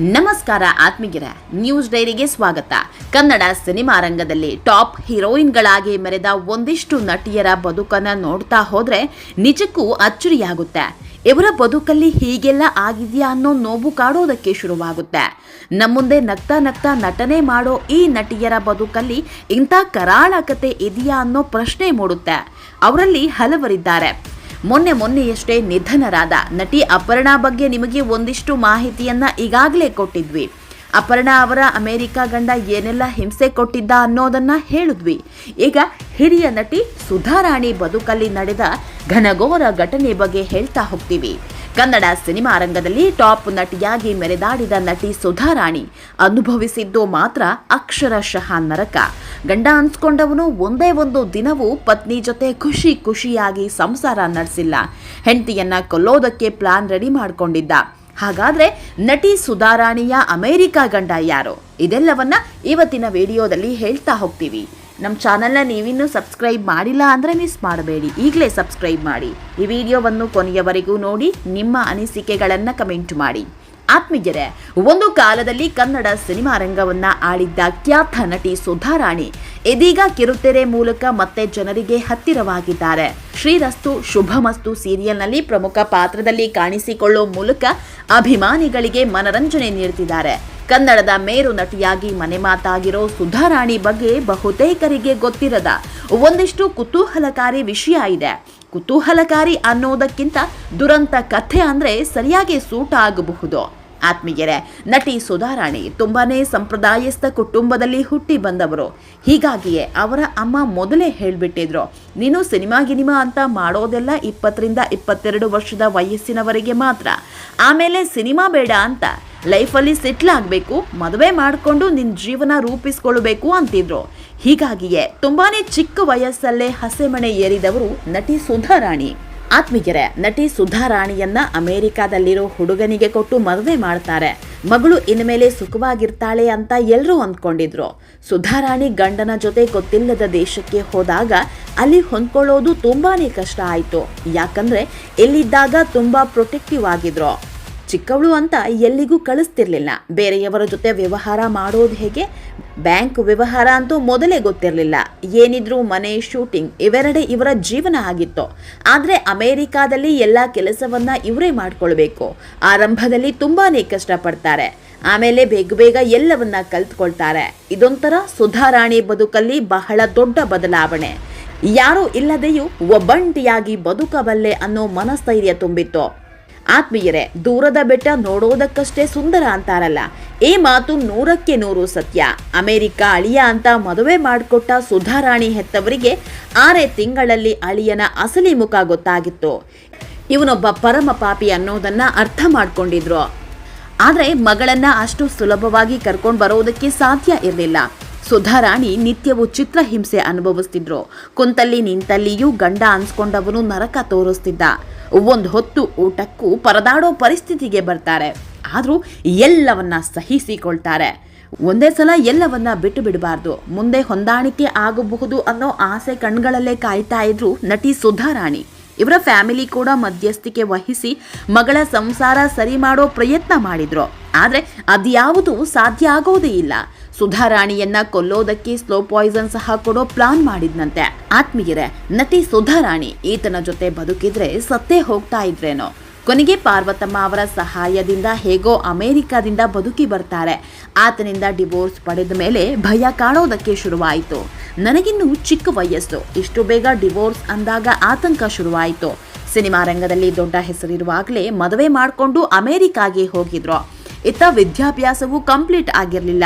ನಮಸ್ಕಾರ ಆತ್ಮೀಗಿರ ನ್ಯೂಸ್ ಡೈರಿಗೆ ಸ್ವಾಗತ. ಕನ್ನಡ ಸಿನಿಮಾ ರಂಗದಲ್ಲಿ ಟಾಪ್ ಹೀರೋಯಿನ್ಗಳಾಗಿ ಮೆರೆದ ಒಂದಿಷ್ಟು ನಟಿಯರ ಬದುಕನ್ನ ನೋಡ್ತಾ ಹೋದ್ರೆ ನಿಜಕ್ಕೂ ಅಚ್ಚರಿಯಾಗುತ್ತೆ. ಇವರ ಬದುಕಲ್ಲಿ ಹೀಗೆಲ್ಲ ಆಗಿದೆಯಾ ಅನ್ನೋ ನೋವು ಕಾಡೋದಕ್ಕೆ ಶುರುವಾಗುತ್ತೆ. ನಮ್ಮುಂದೆ ನಗ್ತಾ ನಗ್ತಾ ನಟನೆ ಮಾಡೋ ಈ ನಟಿಯರ ಬದುಕಲ್ಲಿ ಇಂಥ ಕರಾಳ ಕತೆ ಇದೆಯಾ ಅನ್ನೋ ಪ್ರಶ್ನೆ ಮೂಡುತ್ತೆ. ಅವರಲ್ಲಿ ಹಲವರಿದ್ದಾರೆ. ಮೊನ್ನೆ ಮೊನ್ನೆಯಷ್ಟೇ ನಿಧನರಾದ ನಟಿ ಅಪರ್ಣಾ ಬಗ್ಗೆ ನಿಮಗೆ ಒಂದಿಷ್ಟು ಮಾಹಿತಿಯನ್ನ ಈಗಾಗಲೇ ಕೊಟ್ಟಿದ್ವಿ. ಅಪರ್ಣಾ ಅವರ ಅಮೆರಿಕ ಗಂಡ ಏನೆಲ್ಲ ಹಿಂಸೆ ಕೊಟ್ಟಿದ್ದ ಅನ್ನೋದನ್ನ ಹೇಳಿದ್ವಿ. ಈಗ ಹಿರಿಯ ನಟಿ ಸುಧಾರಾಣಿ ಬದುಕಲ್ಲಿ ನಡೆದ ಘನಘೋರ ಘಟನೆ ಬಗ್ಗೆ ಹೇಳ್ತಾ ಹೋಗ್ತೀವಿ. ಕನ್ನಡ ಸಿನಿಮಾ ರಂಗದಲ್ಲಿ ಟಾಪ್ ನಟಿಯಾಗಿ ಮೆರೆದಾಡಿದ ನಟಿ ಸುಧಾರಾಣಿ ಅನುಭವಿಸಿದ್ದು ಮಾತ್ರ ಅಕ್ಷರಶಃ ನರಕ. ಗಂಡ ಅನ್ಸ್ಕೊಂಡವನು ಒಂದೇ ಒಂದು ದಿನವೂ ಪತ್ನಿ ಜೊತೆ ಖುಷಿ ಖುಷಿಯಾಗಿ ಸಂಸಾರ ನಡೆಸಿಲ್ಲ. ಹೆಂಡತಿಯನ್ನ ಕೊಲ್ಲೋದಕ್ಕೆ ಪ್ಲಾನ್ ರೆಡಿ ಮಾಡ್ಕೊಂಡಿದ್ದ. ಹಾಗಾದ್ರೆ ನಟಿ ಸುಧಾರಾಣಿಯ ಅಮೇರಿಕಾ ಗಂಡ ಯಾರು? ಇದೆಲ್ಲವನ್ನ ಇವತ್ತಿನ ವಿಡಿಯೋದಲ್ಲಿ ಹೇಳ್ತಾ ಹೋಗ್ತೀವಿ. ನಮ್ಮ ಚಾನಲ್ನ ನೀವಿನ್ನೂ ಸಬ್ಸ್ಕ್ರೈಬ್ ಮಾಡಿಲ್ಲ ಅಂದರೆ ಮಿಸ್ ಮಾಡಬೇಡಿ. ಈಗಲೇ ಸಬ್ಸ್ಕ್ರೈಬ್ ಮಾಡಿ. ಈ ವಿಡಿಯೋವನ್ನು ಕೊನೆಯವರೆಗೂ ನೋಡಿ, ನಿಮ್ಮ ಅನಿಸಿಕೆಗಳನ್ನು ಕಮೆಂಟ್ ಮಾಡಿ. ಆತ್ಮೀಯರೇ, ಒಂದು ಕಾಲದಲ್ಲಿ ಕನ್ನಡ ಸಿನಿಮಾ ರಂಗವನ್ನ ಆಳಿದ್ದ ಖ್ಯಾತ ನಟಿ ಸುಧಾರಾಣಿ ಇದೀಗ ಕಿರುತೆರೆ ಮೂಲಕ ಮತ್ತೆ ಜನರಿಗೆ ಹತ್ತಿರವಾಗಿದ್ದಾರೆ. ಶ್ರೀರಸ್ತು ಶುಭಮಸ್ತು ಸೀರಿಯಲ್ನಲ್ಲಿ ಪ್ರಮುಖ ಪಾತ್ರದಲ್ಲಿ ಕಾಣಿಸಿಕೊಳ್ಳುವ ಮೂಲಕ ಅಭಿಮಾನಿಗಳಿಗೆ ಮನರಂಜನೆ ನೀಡುತ್ತಿದ್ದಾರೆ ಕನ್ನಡದ ಮೇರು ನಟಿಯಾಗಿ ಮನೆ ಮಾತಾಗಿರೋ ಸುಧಾರಾಣಿ ಬಗ್ಗೆ ಬಹುತೇಕರಿಗೆ ಗೊತ್ತಿರದ ಒಂದಿಷ್ಟು ಕುತೂಹಲಕಾರಿ ವಿಷಯ ಇದೆ. ಕುತೂಹಲಕಾರಿ ಅನ್ನೋದಕ್ಕಿಂತ ದುರಂತ ಕಥೆ ಅಂದ್ರೆ ಸರಿಯಾಗಿ ಸೂಟ ಆಗಬಹುದು. ಆತ್ಮೀಯರೇ, ನಟಿ ಸುಧಾರಾಣಿ ತುಂಬಾನೇ ಸಂಪ್ರದಾಯಸ್ಥ ಕುಟುಂಬದಲ್ಲಿ ಹುಟ್ಟಿ ಬಂದವರು. ಹೀಗಾಗಿಯೇ ಅವರ ಅಮ್ಮ ಮೊದಲೇ ಹೇಳ್ಬಿಟ್ಟಿದ್ರು, ನೀನು ಸಿನಿಮಾ ಗಿನಿಮಾ ಅಂತ ಮಾಡೋದೆಲ್ಲ ಇಪ್ಪತ್ತರಿಂದ ಇಪ್ಪತ್ತೆರಡು ವರ್ಷದ ವಯಸ್ಸಿನವರೆಗೆ ಮಾತ್ರ. ಆಮೇಲೆ ಸಿನಿಮಾ ಬೇಡ ಅಂತ. ಲೈಫಲ್ಲಿ ಸೆಟ್ಲ್ ಆಗಬೇಕು, ಮದುವೆ ಮಾಡಿಕೊಂಡು ನಿನ್ನ ಜೀವನ ರೂಪಿಸ್ಕೊಳ್ಬೇಕು ಅಂತಿದ್ರು. ಹೀಗಾಗಿಯೇ ತುಂಬಾನೇ ಚಿಕ್ಕ ವಯಸ್ಸಲ್ಲೇ ಹಸೆಮಣೆ ಏರಿದವರು ನಟಿ ಸುಧಾರಾಣಿ ಆತ್ಮೀಯರೇ, ನಟಿ ಸುಧಾರಾಣಿಯನ್ನ ಅಮೆರಿಕಾದಲ್ಲಿರೋ ಹುಡುಗನಿಗೆ ಕೊಟ್ಟು ಮದುವೆ ಮಾಡ್ತಾರೆ. ಮಗಳು ಇನ್ಮೇಲೆ ಸುಖವಾಗಿರ್ತಾಳೆ ಅಂತ ಎಲ್ಲರೂ ಅಂದ್ಕೊಂಡಿದ್ರು. ಸುಧಾರಾಣಿ ಗಂಡನ ಜೊತೆ ಗೊತ್ತಿಲ್ಲದ ದೇಶಕ್ಕೆ ಹೋದಾಗ ಅಲ್ಲಿ ಹೊಂದ್ಕೊಳ್ಳೋದು ತುಂಬಾನೇ ಕಷ್ಟ ಆಯಿತು. ಯಾಕಂದ್ರೆ ಎಲ್ಲಿದ್ದಾಗ ತುಂಬಾ ಪ್ರೊಟೆಕ್ಟಿವ್ ಆಗಿದ್ರು. ಚಿಕ್ಕವಳು ಅಂತ ಎಲ್ಲಿಗೂ ಕಳಿಸ್ತಿರ್ಲಿಲ್ಲ. ಬೇರೆಯವರ ಜೊತೆ ವ್ಯವಹಾರ ಮಾಡೋದು ಹೇಗೆ? ಬ್ಯಾಂಕ್ ವ್ಯವಹಾರ ಅಂತೂ ಮೊದಲೇ ಗೊತ್ತಿರಲಿಲ್ಲ. ಏನಿದ್ರು ಮನೆ ಶೂಟಿಂಗ್ ಇವೆರಡೇ ಇವರ ಜೀವನ ಆಗಿತ್ತು. ಆದರೆ ಅಮೇರಿಕಾದಲ್ಲಿ ಎಲ್ಲ ಕೆಲಸವನ್ನು ಇವರೇ ಮಾಡಿಕೊಳ್ಬೇಕು. ಆರಂಭದಲ್ಲಿ ತುಂಬಾ ಕಷ್ಟಪಡ್ತಾರೆ. ಆಮೇಲೆ ಬೇಗ ಬೇಗ ಎಲ್ಲವನ್ನ ಕಲ್ತ್ಕೊಳ್ತಾರೆ. ಇದೊಂಥರ ಸುಧಾರಾಣಿ ಬದುಕಲ್ಲಿ ಬಹಳ ದೊಡ್ಡ ಬದಲಾವಣೆ. ಯಾರೂ ಇಲ್ಲದೆಯೂ ಒಬ್ಬಂಟಿಯಾಗಿ ಬದುಕಬಲ್ಲೆ ಅನ್ನೋ ಮನಸ್ಥೈರ್ಯ ತುಂಬಿತ್ತು. ಆತ್ಮೀಯರೇ, ದೂರದ ಬೆಟ್ಟ ನೋಡೋದಕ್ಕಷ್ಟೇ ಸುಂದರ ಅಂತಾರಲ್ಲ. ಈ ಮಾತು ನೂರಕ್ಕೆ ನೂರು ಸತ್ಯ. ಅಮೆರಿಕ ಅಳಿಯ ಅಂತ ಮದುವೆ ಮಾಡಿಕೊಟ್ಟ ಸುಧಾರಾಣಿ ಹೆತ್ತವರಿಗೆ ಆರೇ ತಿಂಗಳಲ್ಲಿ ಅಳಿಯನ ಅಸಲಿ ಮುಖ ಗೊತ್ತಾಗಿತ್ತು. ಇವನೊಬ್ಬ ಪರಮ ಪಾಪಿ ಅನ್ನೋದನ್ನ ಅರ್ಥ ಮಾಡ್ಕೊಂಡಿದ್ರು. ಆದರೆ ಮಗಳನ್ನ ಅಷ್ಟು ಸುಲಭವಾಗಿ ಕರ್ಕೊಂಡು ಬರೋದಕ್ಕೆ ಸಾಧ್ಯ ಇರಲಿಲ್ಲ. ಸುಧಾರಾಣಿ ನಿತ್ಯವೂ ಚಿತ್ರಹಿಂಸೆ ಅನುಭವಿಸ್ತಿದ್ರು. ಕುಂತಲ್ಲಿ ನಿಂತಲ್ಲಿಯೂ ಗಂಡ ಅನ್ಸ್ಕೊಂಡವನು ನರಕ ತೋರಿಸ್ತಿದ್ದ. ಒಂದು ಹೊತ್ತು ಊಟಕ್ಕೂ ಪರದಾಡೋ ಪರಿಸ್ಥಿತಿಗೆ ಬರ್ತಾರೆ. ಆದರೂ ಎಲ್ಲವನ್ನ ಸಹಿಸಿಕೊಳ್ತಾರೆ. ಒಂದೇ ಸಲ ಎಲ್ಲವನ್ನ ಬಿಟ್ಟು ಬಿಡಬಾರ್ದು. ಮುಂದೆ ಹೊಂದಾಣಿಕೆ ಆಗಬಹುದು ಅನ್ನೋ ಆಸೆ ಕಣ್ಗಳಲ್ಲೇ ಕಾಯ್ತಾ ಇದ್ರು ನಟಿ ಸುಧಾರಾಣಿ ಇವರ ಫ್ಯಾಮಿಲಿ ಕೂಡ ಮಧ್ಯಸ್ಥಿಕೆ ವಹಿಸಿ ಮಗಳ ಸಂಸಾರ ಸರಿ ಮಾಡೋ ಪ್ರಯತ್ನ ಮಾಡಿದ್ರು. ಆದ್ರೆ ಅದ್ಯಾವುದು ಸಾಧ್ಯ ಆಗೋದೇ ಇಲ್ಲ. ಸುಧಾರಾಣಿಯನ್ನ ಕೊಲ್ಲೋದಕ್ಕೆ ಸ್ಲೋ ಪಾಯ್ಸನ್ ಸಹ ಕೊಡೋ ಪ್ಲಾನ್ ಮಾಡಿದ್ನಂತೆ. ಆತ್ಮೀಯರೇ, ನಟಿ ಸುಧಾರಾಣಿ ಈತನ ಜೊತೆ ಬದುಕಿದ್ರೆ ಸತ್ತೇ ಹೋಗ್ತಾ ಇದ್ರೇನೋ? ಕೊನೆಗೆ ಪಾರ್ವತಮ್ಮ ಅವರ ಸಹಾಯದಿಂದ ಹೇಗೋ ಅಮೇರಿಕಾದಿಂದ ಬದುಕಿ ಬರ್ತಾರೆ. ಆತನಿಂದ ಡಿವೋರ್ಸ್ ಪಡೆದ ಮೇಲೆ ಭಯ ಕಾಣೋದಕ್ಕೆ ಶುರುವಾಯಿತು. ನನಗಿನ್ನೂ ಚಿಕ್ಕ ವಯಸ್ಸು. ಇಷ್ಟು ಬೇಗ ಡಿವೋರ್ಸ್ ಅಂದಾಗ ಆತಂಕ ಶುರುವಾಯಿತು. ಸಿನಿಮಾ ರಂಗದಲ್ಲಿ ದೊಡ್ಡ ಹೆಸರಿರುವಾಗಲೇ ಮದುವೆ ಮಾಡಿಕೊಂಡು ಅಮೆರಿಕಾಗೆ ಹೋಗಿದ್ರು. ಇತ್ತ ವಿದ್ಯಾಭ್ಯಾಸವು ಕಂಪ್ಲೀಟ್ ಆಗಿರಲಿಲ್ಲ.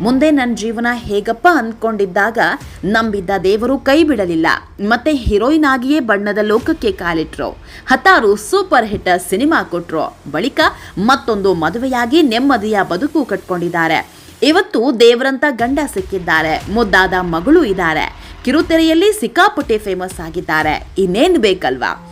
ಮುಂದೆ ನನ್ನ ಜೀವನ ಹೇಗಪ್ಪ ಅಂದ್ಕೊಂಡಿದ್ದಾಗ ನಂಬಿದ್ದ ದೇವರು ಕೈ ಬಿಡಲಿಲ್ಲ. ಮತ್ತೆ ಹೀರೋಯಿನ್ ಆಗಿಯೇ ಬಣ್ಣದ ಲೋಕಕ್ಕೆ ಕಾಲಿಟ್ರು. ಹತ್ತಾರು ಸೂಪರ್ ಹಿಟ್ ಸಿನಿಮಾ ಕೊಟ್ರು. ಬಳಿಕ ಮತ್ತೊಂದು ಮದುವೆಯಾಗಿ ನೆಮ್ಮದಿಯ ಬದುಕು ಕಟ್ಕೊಂಡಿದ್ದಾರೆ. ಇವತ್ತು ದೇವರಂತ ಗಂಡ ಸಿಕ್ಕಿದ್ದಾರೆ. ಮುದ್ದಾದ ಮಗಳು ಇದ್ದಾರೆ. ಕಿರುತೆರೆಯಲ್ಲಿ ಸಿಕ್ಕಾಪಟ್ಟೆ ಫೇಮಸ್ ಆಗಿದ್ದಾರೆ. ಇನ್ನೇನು ಬೇಕಲ್ವಾ?